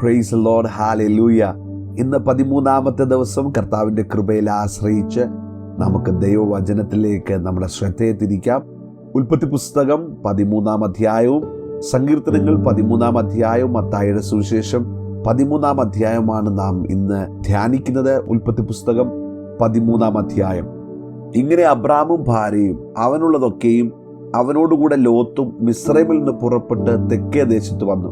Price load ഹാലൂയ ഇന്ന് പതിമൂന്നാമത്തെ ദിവസം കർത്താവിന്റെ കൃപയിൽ ആശ്രയിച്ച് നമുക്ക് ദൈവവചനത്തിലേക്ക് നമ്മുടെ ശ്രദ്ധയെ തിരിക്കാം. ഉൽപ്പത്തി പുസ്തകം പതിമൂന്നാം അധ്യായവും സങ്കീർത്തനങ്ങൾ പതിമൂന്നാം അധ്യായവും മത്തായുടെ സുവിശേഷം പതിമൂന്നാം അധ്യായമാണ് നാം ഇന്ന് ധ്യാനിക്കുന്നത്. ഉൽപ്പത്തി പുസ്തകം പതിമൂന്നാം അധ്യായം. ഇങ്ങനെ അബ്രാമും ഭാര്യയും അവനുള്ളതൊക്കെയും അവനോടുകൂടെ ലോത്തും മിശ്രമിൽ നിന്ന് പുറപ്പെട്ട് തെക്കേ ദേശത്ത് വന്നു.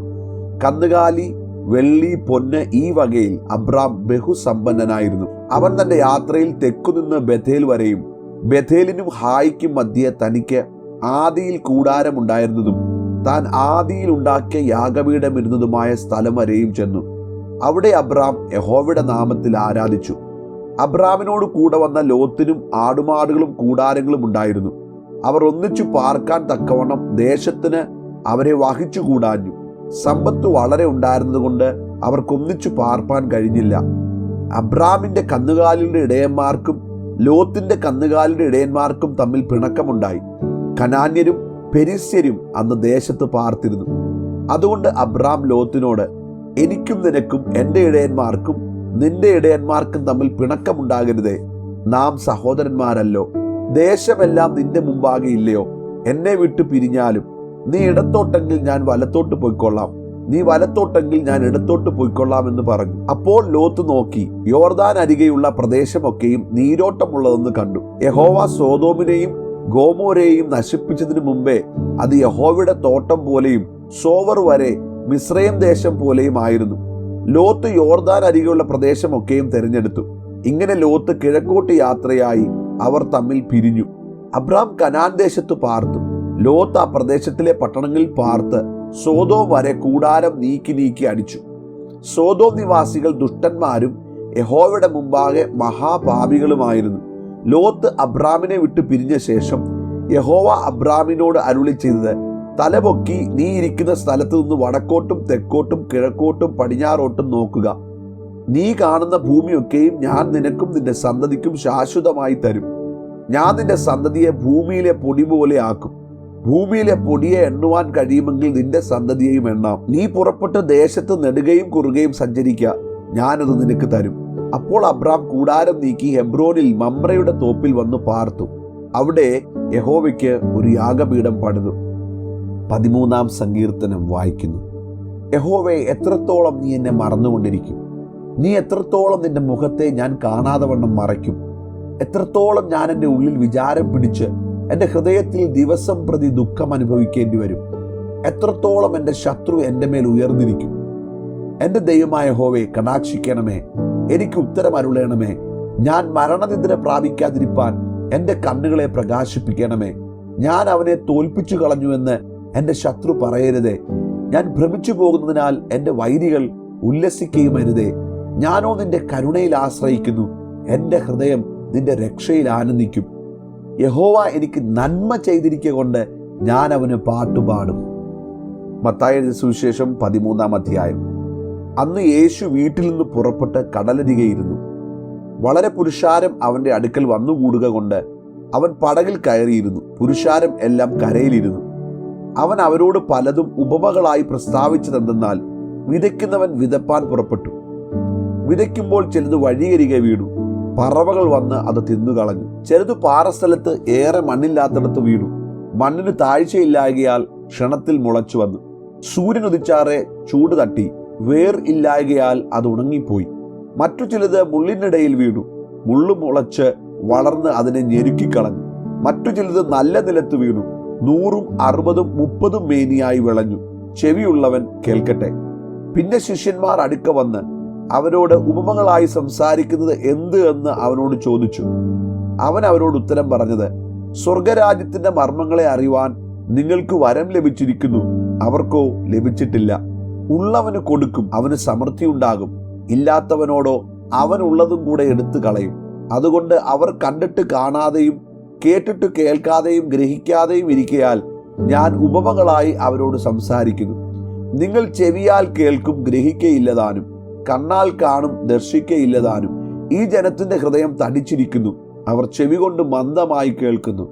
കന്നുകാലി വെള്ളി പൊന്ന് ഈ വകയിൽ അബ്രാം ബഹുസമ്പന്നനായിരുന്നു. അവൻ തന്റെ യാത്രയിൽ തെക്കുനിന്ന് ബഥേൽ വരെയും ബഥേലിനും ഹായിക്കും മധ്യേ തനിക്ക് ആദിയിൽ കൂടാരമുണ്ടായിരുന്നതും താൻ ആദിയിൽ ഉണ്ടാക്കിയ യാഗപീഠം ഇരുന്നതുമായ സ്ഥലം വരെയും ചെന്നു. അവിടെ അബ്രാം യഹോവയുടെ നാമത്തിൽ ആരാധിച്ചു. അബ്രാമിനോട് കൂടെ വന്ന ലോത്തിനും ആടുമാടുകളും കൂടാരങ്ങളും ഉണ്ടായിരുന്നു. അവർ ഒന്നിച്ചു പാർക്കാൻ തക്കവണ്ണം ദേശത്തിന് അവരെ വഹിച്ചു കൂടാഞ്ഞു സമ്പത്ത് വളരെ ഉണ്ടായിരുന്നതുകൊണ്ട് അവർക്കൊന്നിച്ചു പാർപ്പാൻ കഴിഞ്ഞില്ല. അബ്രാമിന്റെ കന്നുകാലിയുടെ ഇടയന്മാർക്കും ലോത്തിന്റെ കന്നുകാലിയുടെ ഇടയന്മാർക്കും തമ്മിൽ പിണക്കമുണ്ടായി. കനാന്യരും പെരിസ്യരും അന്ന് ദേശത്ത് പാർത്തിരുന്നു. അതുകൊണ്ട് അബ്രാം ലോത്തിനോട് എനിക്കും നിനക്കും എന്റെ ഇടയന്മാർക്കും നിന്റെ ഇടയന്മാർക്കും തമ്മിൽ പിണക്കമുണ്ടാകരുതേ. നാം സഹോദരന്മാരല്ലോ. ദേശമെല്ലാം നിന്റെ മുമ്പാകെ ഇല്ലയോ? എന്നെ വിട്ടു പിരിഞ്ഞാലും നീ ഇടത്തോട്ടെങ്കിൽ ഞാൻ വലത്തോട്ട് പോയിക്കൊള്ളാം. നീ വലത്തോട്ടെങ്കിൽ ഞാൻ ഇടത്തോട്ട് പോയിക്കൊള്ളാം എന്ന് പറഞ്ഞു. അപ്പോൾ ലോത്ത് നോക്കി. യോർദാൻ അരികെയുള്ള പ്രദേശമൊക്കെയും നീരോട്ടമുള്ളതെന്ന് കണ്ടു. യഹോവ സോതോമിനെയും ഗോമോരെയും നശിപ്പിച്ചതിനു മുമ്പേ അത് യഹോവയുടെ തോട്ടം പോലെയും സോവർ വരെ മിശ്രയം ദേശം പോലെയും ആയിരുന്നു. ലോത്ത് യോർദാൻ അരികെയുള്ള പ്രദേശമൊക്കെയും തിരഞ്ഞെടുത്തു. ഇങ്ങനെ ലോത്ത് കിഴക്കോട്ട് യാത്രയായി അവർ തമ്മിൽ പിരിഞ്ഞു. അബ്രാം കനാൻ ദേശത്ത് പാർത്തു. ലോത്ത് ആ പ്രദേശത്തിലെ പട്ടണങ്ങളിൽ പാർത്ത് സോതോം വരെ കൂടാരം നീക്കി നീക്കി അടിച്ചു. സോതോം നിവാസികൾ ദുഷ്ടന്മാരും യഹോവയുടെ മുമ്പാകെ മഹാപാപികളുമായിരുന്നു. ലോത്ത് അബ്രാമിനെ വിട്ട് പിരിഞ്ഞ ശേഷം യഹോവ അബ്രാമിനോട് അരുളി ചെയ്തത് തലപൊക്കി നീ ഇരിക്കുന്ന സ്ഥലത്ത് നിന്ന് വടക്കോട്ടും തെക്കോട്ടും കിഴക്കോട്ടും പടിഞ്ഞാറോട്ടും നോക്കുക. നീ കാണുന്ന ഭൂമിയൊക്കെയും ഞാൻ നിനക്കും നിന്റെ സന്തതിക്കും ശാശ്വതമായി തരും. ഞാൻ നിന്റെ സന്തതിയെ ഭൂമിയിലെ പൊടി പോലെ ആക്കും. ഭൂമിയിലെ പൊടിയെ എണ്ണുവാൻ കഴിയുമെങ്കിൽ നിന്റെ സന്തതിയെയും എണ്ണാം. നീ പുറപ്പെട്ട് ദേശത്ത് നെടുകയും കുറുകയും സഞ്ചരിക്കുക ഞാനത് നിനക്ക് തരും. അപ്പോൾ അബ്രാം കൂടാരം നീക്കി ഹെബ്രോനിൽ മമ്രയുടെ തോപ്പിൽ വന്ന് പാർത്തു. അവിടെ യഹോവയ്ക്ക് ഒരു യാഗപീഠം പണിതു. പതിമൂന്നാം സങ്കീർത്തനം വായിക്കുന്നു. യഹോവെ എത്രത്തോളം നീ എന്നെ മറന്നുകൊണ്ടിരിക്കും. നീ എത്രത്തോളം നിന്റെ മുഖത്തെ ഞാൻ കാണാതെ വണ്ണം മറയ്ക്കും. എത്രത്തോളം ഞാൻ എന്റെ ഉള്ളിൽ വിചാരം പിടിച്ച് എന്റെ ഹൃദയത്തിൽ ദിവസം പ്രതി ദുഃഖം അനുഭവിക്കേണ്ടി വരും. എത്രത്തോളം എന്റെ ശത്രു എന്റെ മേൽ ഉയർന്നിരിക്കും. എന്റെ ദൈവമായ ഹോവെ കടാക്ഷിക്കണമേ. എനിക്ക് ഉത്തരം അരുളേണമേ. ഞാൻ മരണനിദ്ര പ്രാപിക്കാതിരിപ്പാൻ എന്റെ കണ്ണുകളെ പ്രകാശിപ്പിക്കണമേ. ഞാൻ അവനെ തോൽപ്പിച്ചു കളഞ്ഞുവെന്ന് എന്റെ ശത്രു പറയരുതേ. ഞാൻ ഭ്രമിച്ചു പോകുന്നതിനാൽ എന്റെ വൈരികൾ ഉല്ലസിക്കുകയും അരുതേ ഞാനോ നിന്റെ കരുണയിൽ ആശ്രയിക്കുന്നു. എന്റെ ഹൃദയം നിന്റെ രക്ഷയിൽ ആനന്ദിക്കും. യഹോവ എനിക്ക് നന്മ ചെയ്തിരിക്കുക കൊണ്ട് ഞാൻ അവന് പാട്ടുപാടും. മത്തായ സുവിശേഷം പതിമൂന്നാം അധ്യായം. അന്ന് യേശു വീട്ടിൽ നിന്ന് പുറപ്പെട്ട് കടലരികെയിരുന്നു വളരെ പുരുഷാരം അവന്റെ അടുക്കൽ വന്നുകൂടുക കൊണ്ട് അവൻ പടകിൽ കയറിയിരുന്നു. പുരുഷാരം എല്ലാം കരയിലിരുന്നു. അവൻ അവരോട് പലതും ഉപമകളായി പ്രസ്താവിച്ചതെന്തെന്നാൽ വിതയ്ക്കുന്നവൻ വിതപ്പാൻ പുറപ്പെട്ടു. വിതയ്ക്കുമ്പോൾ ചിലത് വഴിയരികെ വീണു. പറവകൾ വന്ന് അത് തിന്നുകളഞ്ഞു. ചെറുത് പാറസ്ഥലത്ത് ഏറെ മണ്ണില്ലാത്തിടത്ത് വീണു. മണ്ണിന് താഴ്ചയില്ലായകയാൽ ക്ഷണത്തിൽ മുളച്ചു വന്നു. സൂര്യൻ ഉദിച്ചാറെ ചൂട് തട്ടി. വേർ ഇല്ലായകയാൽ അത് ഉണങ്ങിപ്പോയി. മറ്റു ചിലത് മുള്ളിനിടയിൽ വീണു. മുള്ളു മുളച്ച് വളർന്ന് അതിനെ ഞെരുക്കിക്കളഞ്ഞു. മറ്റു ചിലത് നല്ല നിലത്ത് വീണു. നൂറും അറുപതും മുപ്പതും മേനിയായി വിളഞ്ഞു. ചെവിയുള്ളവൻ കേൾക്കട്ടെ. പിന്നെ ശിഷ്യന്മാർ അടുക്ക വന്ന് അവരോട് ഉപമകളായി സംസാരിക്കുന്നത് എന്ത് എന്ന് അവനോട് ചോദിച്ചു. അവൻ അവരോട് ഉത്തരം പറഞ്ഞത് സ്വർഗരാജ്യത്തിന്റെ മർമ്മങ്ങളെ അറിയുവാൻ നിങ്ങൾക്ക് വരം ലഭിച്ചിരിക്കുന്നു. അവർക്കോ ലഭിച്ചിട്ടില്ല. ഉള്ളവന് കൊടുക്കും അവന് സമൃദ്ധി ഉണ്ടാകും. ഇല്ലാത്തവനോടോ അവനുള്ളതും കൂടെ എടുത്തു കളയും. അതുകൊണ്ട് അവർ കണ്ടിട്ട് കാണാതെയും കേട്ടിട്ട് കേൾക്കാതെയും ഗ്രഹിക്കാതെയും ഇരിക്കയാൽ ഞാൻ ഉപമകളായി അവരോട് സംസാരിക്കുന്നു. നിങ്ങൾ ചെവിയാൽ കേൾക്കും ഗ്രഹിക്കയില്ലതാനും. കണ്ണാൽ കാണും ദർശിക്കയില്ലതാനും. ഈ ജനത്തിന്റെ ഹൃദയം തടിച്ചിരിക്കുന്നു. അവർ ചെവി കൊണ്ട് മന്ദമായി കേൾക്കുന്നു.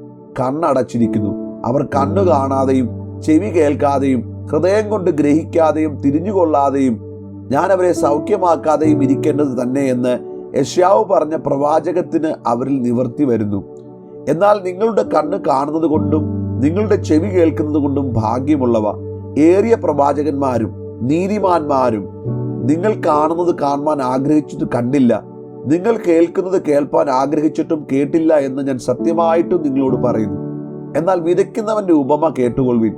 കണ്ണടച്ചിരിക്കുന്നു. അവർ കണ്ണു കാണാതെയും ചെവി കേൾക്കാതെയും ഹൃദയം കൊണ്ട് ഗ്രഹിക്കാതെയും തിരിഞ്ഞുകൊള്ളാതെയും ഞാൻ അവരെ സൗഖ്യമാക്കാതെയും ഇരിക്കേണ്ടത് തന്നെ എന്ന് പറഞ്ഞ പ്രവാചകത്തിന് അവരിൽ നിവർത്തി വരുന്നു. എന്നാൽ നിങ്ങളുടെ കണ്ണ് കാണുന്നത് കൊണ്ടും നിങ്ങളുടെ ചെവി കേൾക്കുന്നത് കൊണ്ടും ഭാഗ്യമുള്ളവ. ഏറിയ പ്രവാചകന്മാരും നീതിമാന്മാരും നിങ്ങൾ കാണുന്നത് കാണുവാൻ ആഗ്രഹിച്ചിട്ട് കണ്ടില്ല. നിങ്ങൾ കേൾക്കുന്നത് കേൾപ്പാൻ ആഗ്രഹിച്ചിട്ടും കേട്ടില്ല എന്ന് ഞാൻ സത്യമായിട്ടും നിങ്ങളോട് പറയുന്നു. എന്നാൽ വിതയ്ക്കുന്നവന്റെ ഉപമ കേട്ടുകൊള്ളുവിൻ.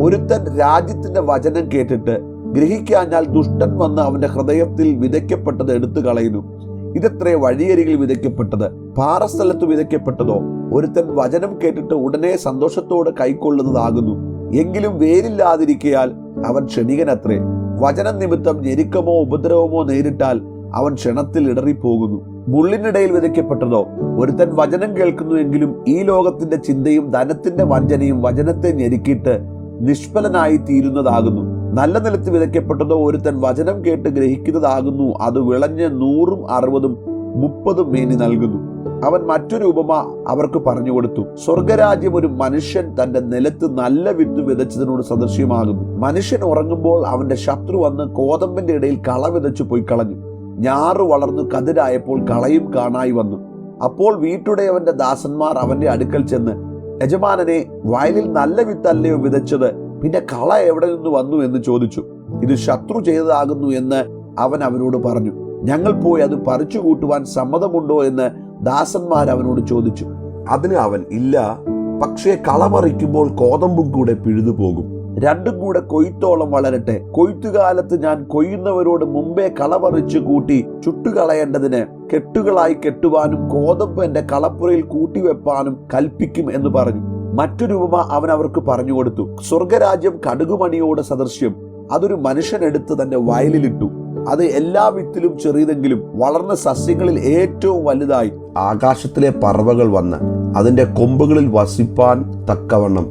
ഒരുത്തൻ രാജ്യത്തിന്റെ വചനം കേട്ടിട്ട് ഗ്രഹിക്കാഞ്ഞാൽ ദുഷ്ടൻ വന്ന് അവന്റെ ഹൃദയത്തിൽ വിതയ്ക്കപ്പെട്ടത് എടുത്തു കളയുന്നു. ഇതത്രേ വഴിയരികിൽ വിതയ്ക്കപ്പെട്ടത്? പാറസ്ഥലത്ത് വിതയ്ക്കപ്പെട്ടതോ? ഒരുത്തൻ വചനം കേട്ടിട്ട് ഉടനെ സന്തോഷത്തോടെ കൈക്കൊള്ളുന്നതാകുന്നു. എങ്കിലും വേരില്ലാതിരിക്കയാൽ അവൻ ക്ഷണികനത്രേ. വചനം നിമിത്തം ഞെരുക്കമോ ഉപദ്രവമോ നേരിട്ടാൽ അവൻ ക്ഷണത്തിൽ ഇടറിപ്പോകുന്നു. മുള്ളിനിടയിൽ വിതയ്ക്കപ്പെട്ടതോ? ഒരുത്തൻ വചനം കേൾക്കുന്നുവെങ്കിലും ഈ ലോകത്തിന്റെ ചിന്തയും ധനത്തിന്റെ വഞ്ചനയും വചനത്തെ ഞെരുക്കിയിട്ട് നിഷ്ഫലനായി തീരുന്നതാകുന്നു. നല്ല നിലത്ത് വിതയ്ക്കപ്പെട്ടതോ ഒരുത്തൻ വചനം കേട്ട് ഗ്രഹിക്കുന്നതാകുന്നു. അത് വിളഞ്ഞ് നൂറും അറുപതും മുപ്പതും മേനി നൽകുന്നു. അവൻ മറ്റൊരു ഉപമ അവർക്ക് പറഞ്ഞു കൊടുത്തു. സ്വർഗരാജ്യം ഒരു മനുഷ്യൻ തന്റെ നിലത്ത് നല്ല വിത്ത് വിതച്ചതിനോട് സദൃശ്യമാകുന്നു. മനുഷ്യൻ ഉറങ്ങുമ്പോൾ അവന്റെ ശത്രു വന്ന് കോതമ്പിന്റെ ഇടയിൽ കള വിതച്ചു പോയി കളഞ്ഞു. ഞാറ് വളർന്നു കതിരായപ്പോൾ കളയും കാണായി വന്നു. അപ്പോൾ വീട്ടുടയവന്റെ ദാസന്മാർ അവന്റെ അടുക്കൽ ചെന്ന് യജമാനനെ വയലിൽ നല്ല വിത്തല്ലയോ വിതച്ചത്? പിന്നെ കള എവിടെ നിന്ന് വന്നു? എന്ന് ചോദിച്ചു. ഇത് ശത്രു ചെയ്തതാകുന്നു എന്ന് അവൻ അവരോട് പറഞ്ഞു. ഞങ്ങൾ പോയി അത് പറിച്ചു കൂട്ടുവാൻ സമ്മതമുണ്ടോ എന്ന് ദാസന്മാർ അവനോട് ചോദിച്ചു. അതിന് അവൻ ഇല്ല പക്ഷേ കളമറിക്കുമ്പോൾ കോതമ്പും കൂടെ പിഴുതു പോകും. രണ്ടും കൂടെ കൊയ്ത്തോളം വളരട്ടെ. കൊയ്ത്തുകാലത്ത് ഞാൻ കൊയ്യുന്നവരോട് മുമ്പേ കളപറിച്ചു കൂട്ടി ചുട്ടുകളയേണ്ടതിന് കെട്ടുകളായി കെട്ടുവാനും കോതമ്പ് എന്റെ കളപ്പുരയിൽ കൂട്ടിവെപ്പാനും കൽപ്പിക്കും എന്ന് പറഞ്ഞു. മറ്റൊരു ഉപമ അവൻ അവർക്ക് പറഞ്ഞു കൊടുത്തു. സ്വർഗരാജ്യം കടുകുമണിയോട് സദൃശ്യം. അതൊരു മനുഷ്യനെടുത്ത് തന്റെ വയലിലിട്ടു. അത് എല്ലാ വിത്തിലും ചെറിയതെങ്കിലും വളർന്ന സസ്യങ്ങളിൽ ഏറ്റവും വലുതായി ആകാശത്തിലെ പറവകൾ വന്ന് അതിന്റെ കൊമ്പുകളിൽ വസിപ്പാൻ തക്കവണ്ണം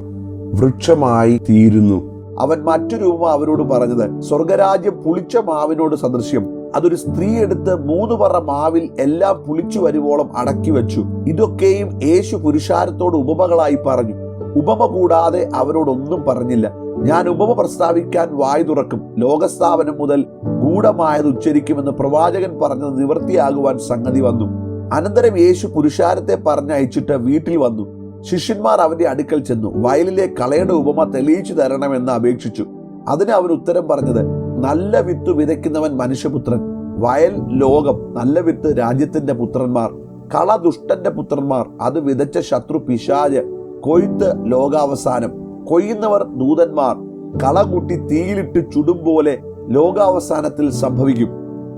വൃക്ഷമായി തീരുന്നു. അവൻ മറ്റൊരു ഉപമ അവരോട് പറഞ്ഞത് സ്വർഗരാജ്യം പുളിച്ച മാവിനോട് സദൃശ്യം. അതൊരു സ്ത്രീ എടുത്ത് മൂന്ന് പറ മാവിൽ എല്ലാം പുളിച്ചു വരുവോളം അടക്കി വെച്ചു. ഇതൊക്കെയും യേശു പുരുഷാരത്തോട് ഉപമകളായി പറഞ്ഞു. ഉപമ കൂടാതെ അവരോടൊന്നും പറഞ്ഞില്ല. ഞാൻ ഉപമ പ്രസ്താവിക്കാൻ വായു തുറക്കും. ലോകസ്ഥാപനം മുതൽ ഗൂഢമായത് ഉച്ചരിക്കുമെന്ന് പ്രവാചകൻ പറഞ്ഞത് നിവൃത്തിയാകുവാൻ സംഗതി വന്നു. അനന്തരം യേശു പുരുഷാരത്തെ പറഞ്ഞയച്ചിട്ട് വീട്ടിൽ വന്നു. ശിഷ്യന്മാർ അവന്റെ അടുക്കൽ ചെന്നു. വയലിലെ കളയുടെ ഉപമ തെളിയിച്ചു തരണമെന്ന് അപേക്ഷിച്ചു. അതിന് അവൻ ഉത്തരം പറഞ്ഞത് നല്ല വിത്ത് വിതയ്ക്കുന്നവൻ മനുഷ്യപുത്രൻ. വയൽ ലോകം. നല്ല വിത്ത് രാജ്യത്തിന്റെ പുത്രന്മാർ. കള ദുഷ്ടന്റെ പുത്രന്മാർ. അത് വിതച്ച ശത്രു പിശാജ്. കൊയ്ത്ത് ലോകാവസാനം. കൊയ്യുന്നവർ ദൂതന്മാർ. കള കൂട്ടി തീയിലിട്ട് ചുടും പോലെ ലോകാവസാനത്തിൽ സംഭവിക്കും.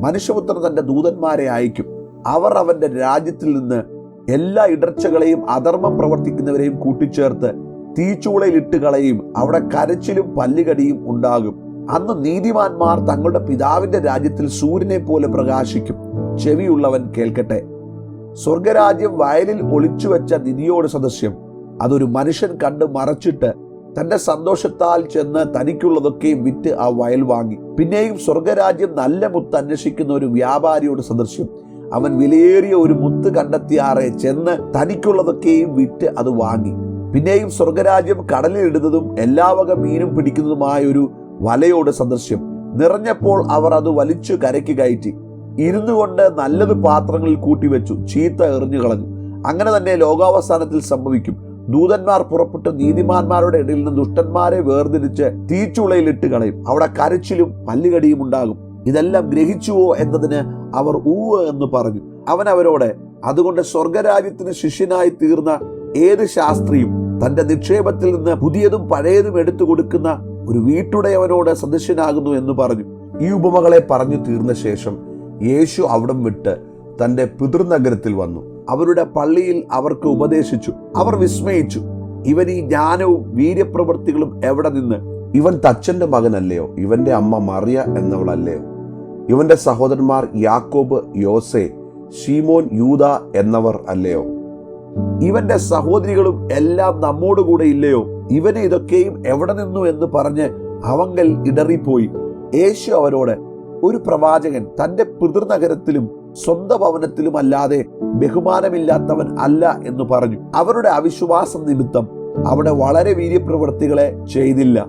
മനുഷ്യപുത്രൻ തന്റെ ദൂതന്മാരെ അയക്കും. അവർ അവന്റെ രാജ്യത്തിൽ നിന്ന് എല്ലാ ഇടർച്ചകളെയും അധർമ്മം പ്രവർത്തിക്കുന്നവരെയും കൂട്ടിച്ചേർത്ത് തീച്ചൂളയിലിട്ട് കളയും. അവിടെ കരച്ചിലും പല്ലുകടിയും ഉണ്ടാകും. അന്ന് നീതിമാന്മാർ തങ്ങളുടെ പിതാവിന്റെ രാജ്യത്തിൽ സൂര്യനെ പോലെ പ്രകാശിക്കും. ചെവിയുള്ളവൻ കേൾക്കട്ടെ. സ്വർഗരാജ്യം വയലിൽ ഒളിച്ചു വെച്ച നിധിയോട് സദൃശ്യം. അതൊരു മനുഷ്യൻ കണ്ട് മറച്ചിട്ട് തന്റെ സന്തോഷത്താൽ ചെന്ന് തനിക്കുള്ളതൊക്കെയും വിറ്റ് ആ വയൽ വാങ്ങി. പിന്നെയും സ്വർഗരാജ്യം നല്ല മുത്ത് അന്വേഷിക്കുന്ന ഒരു വ്യാപാരിയുടെ സദൃശ്യം. അവൻ വിലയേറിയ ഒരു മുത്ത് കണ്ടെത്തിയാറെ ചെന്ന് തനിക്കുള്ളതൊക്കെയും വിറ്റ് അത് വാങ്ങി. പിന്നെയും സ്വർഗരാജ്യം കടലിലിടുന്നതും എല്ലാ വക മീനും പിടിക്കുന്നതുമായ ഒരു വലയോട് സദൃശ്യം. നിറഞ്ഞപ്പോൾ അവർ അത് വലിച്ചു കരയ്ക്ക് കയറ്റി. ഇരുന്നു കൊണ്ട് നല്ലത് പാത്രങ്ങളിൽ കൂട്ടിവെച്ചു ചീത്ത എറിഞ്ഞു കളഞ്ഞു. അങ്ങനെ തന്നെ ലോകാവസാനത്തിൽ സംഭവിക്കും. ദൂതന്മാർ പുറപ്പെട്ട് നീതിമാന്മാരുടെ ഇടയിൽ നിന്ന് ദുഷ്ടന്മാരെ വേർതിരിച്ച് തീച്ചുളയിലിട്ട് കളയും. അവിടെ കരച്ചിലും പല്ലുകടിയും ഉണ്ടാകും. ഇതെല്ലാം ഗ്രഹിച്ചുവോ എന്നതിന് അവർ ഊവ് എന്ന് പറഞ്ഞു. അവൻ അവരോട് അതുകൊണ്ട് സ്വർഗരാജ്യത്തിന് ശിഷ്യനായി തീർന്ന ഏത് ശാസ്ത്രിയും തന്റെ നിക്ഷേപത്തിൽ നിന്ന് പുതിയതും പഴയതും എടുത്തു കൊടുക്കുന്ന ഒരു വീട്ടുടയവനോട് സദൃശ്യനാകുന്നു എന്ന് പറഞ്ഞു. ഈ ഉപമകളെ പറഞ്ഞു തീർന്ന ശേഷം യേശു അവിടം വിട്ട് തന്റെ പിതൃനഗരത്തിൽ വന്നു. അവരുടെ പള്ളിയിൽ അവർക്ക് ഉപദേശിച്ചു. അവർ വിസ്മയിച്ചു. ഇവൻ ഈ ജ്ഞാനവും വീര്യപ്രവൃത്തികളും എവിടെ നിന്ന്? ഇവൻ തച്ചന്റെ മകനല്ലയോ? ഇവന്റെ അമ്മ മറിയ എന്നവളല്ലയോ? ഇവന്റെ സഹോദരന്മാർ യാക്കോബ് യോസെ ഷീമോൻ യൂത എന്നവർ അല്ലയോ? ഇവന്റെ സഹോദരികളും എല്ലാം നമ്മോടുകൂടെ ഇല്ലയോ? ഇവന് ഇതൊക്കെയും എവിടെ നിന്നു എന്ന് പറഞ്ഞ് അവങ്കൽ ഇടറിപ്പോയി. യേശു അവരോട് ഒരു പ്രവാചകൻ തന്റെ പിതൃനഗരത്തിലും സ്വന്തം ഭവനത്തിലും അല്ലാതെ ബഹുമാനമില്ലാത്തവൻ അല്ല എന്ന് പറഞ്ഞു. അവരുടെ അവിശ്വാസം നിമിത്തം അവിടെ വളരെ വീര്യപ്രവൃത്തികളെ ചെയ്തില്ല.